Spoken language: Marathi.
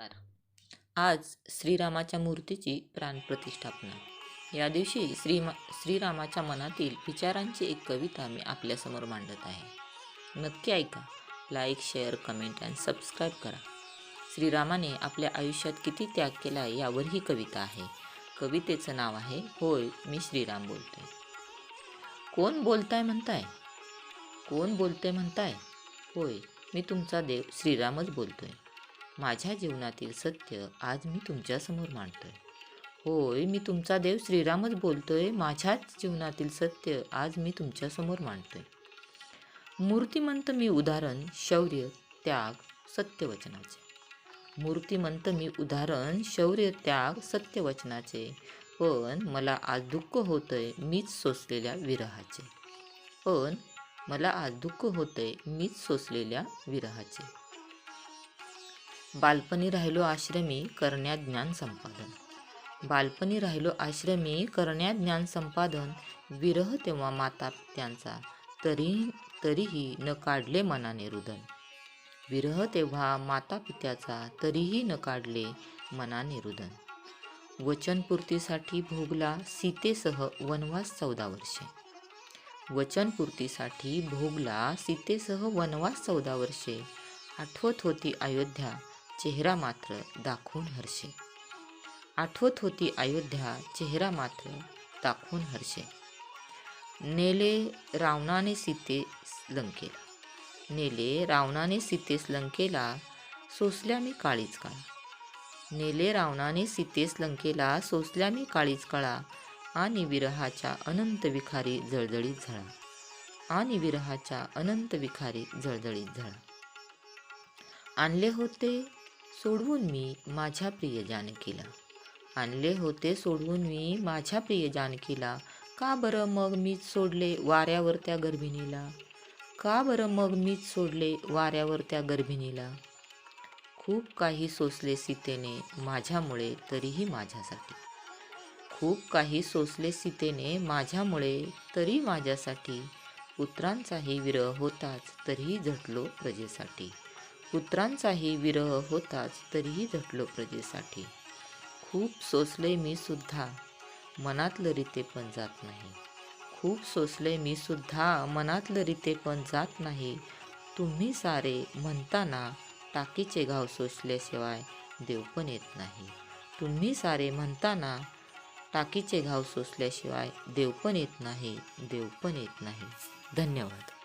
नमस्कार. आज श्रीरामाच्या मूर्तीची प्राणप्रतिष्ठापना. या दिवशी श्रीमा श्रीरामाच्या मनातील विचारांची एक कविता मी आपल्यासमोर मांडत आहे. नक्की ऐका. Like share comment and subscribe करा. श्रीरामाने आपल्या आयुष्यात किती त्याग केला यावर ही कविता आहे. कवितेचं नाव आहे होय मी श्रीराम बोलतोय. कोण बोलताय म्हणताय? कोण बोलते म्हणताय? होय मी तुमचा देव श्रीरामच बोलतोय. माझ्या जीवनातील सत्य आज मी तुमच्यासमोर मांडतोय. होय मी तुमचा देव श्रीरामच बोलतोय. माझ्याच जीवनातील सत्य आज मी तुमच्यासमोर मांडतोय. मूर्तिमंत मी उदाहरण शौर्य त्याग सत्यवचनाचे. मूर्तिमंत मी उदाहरण शौर्य त्याग सत्यवचनाचे. पण मला आज दुःख होतंय मीच सोसलेल्या विरहाचे. पण मला आज दुःख होतंय मीच सोसलेल्या विरहाचे. बालपणी राहिलो आश्रमी करण्यात ज्ञान संपादन. बालपणी राहिलो आश्रमी करण्यात ज्ञान संपादन. विरह तेव्हा माता त्यांचा तरी तरीही न काढले मनाने रुदन. विरह तेव्हा माता पित्याचा तरीही न काढले मनाने रुदन. वचनपूर्तीसाठी भोगला सीतेसह वनवास चौदा वर्षे. वचनपूर्तीसाठी भोगला सीतेसह वनवास चौदा वर्षे. आठवत होती अयोध्या चेहरा मात्र दाखवून हर्षे आठवत होती अयोध्या चेहरा मात्र दाखवून हर्षे नेले रावणाने सीते लंकेला. नेले रावणाने सीतेस लंकेला सोसल्या मी काळीच काळा. नेले रावणाने सीतेस लंकेला सोसल्या मी काळीच काळा आणि विरहाच्या अनंत विखारी जळजळीत झळा. आणि विरहाच्या अनंत विखारी जळजळीत झळा. आणले होते सोडवून मी माझ्या प्रिय जानकीला आणले होते सोडवून मी माझ्या प्रिय जानकीला का बरं मग मीच सोडले वाऱ्यावर त्या गर्भिणीला? का बरं मग मीच सोडले वाऱ्यावर त्या गर्भिणीला? खूप काही सोसले सीतेने माझ्यामुळे तरीही माझ्यासाठी. खूप काही सोसले सीतेने माझ्यामुळे तरी माझ्यासाठी. पुत्रांचाही विरह होताच तरीही झटलो प्रजेसाठी. पुत्रांचाही विरह होताच तरीही झटलो प्रजेसाठी. खूप सोसले मी सुद्धा मनातलं रीते पण जात नाही. खूप सोसले मी सुद्धा मनातलं रीते पण जात नाही. तुम्ही सारे म्हणताना टाकीचे घाव सोसल्याशिवाय देव पण येत नाही. तुम्ही सारे म्हणताना टाकीचे घाव सोसल्याशिवाय देव पण येत नाही देव पण येत नाही. धन्यवाद.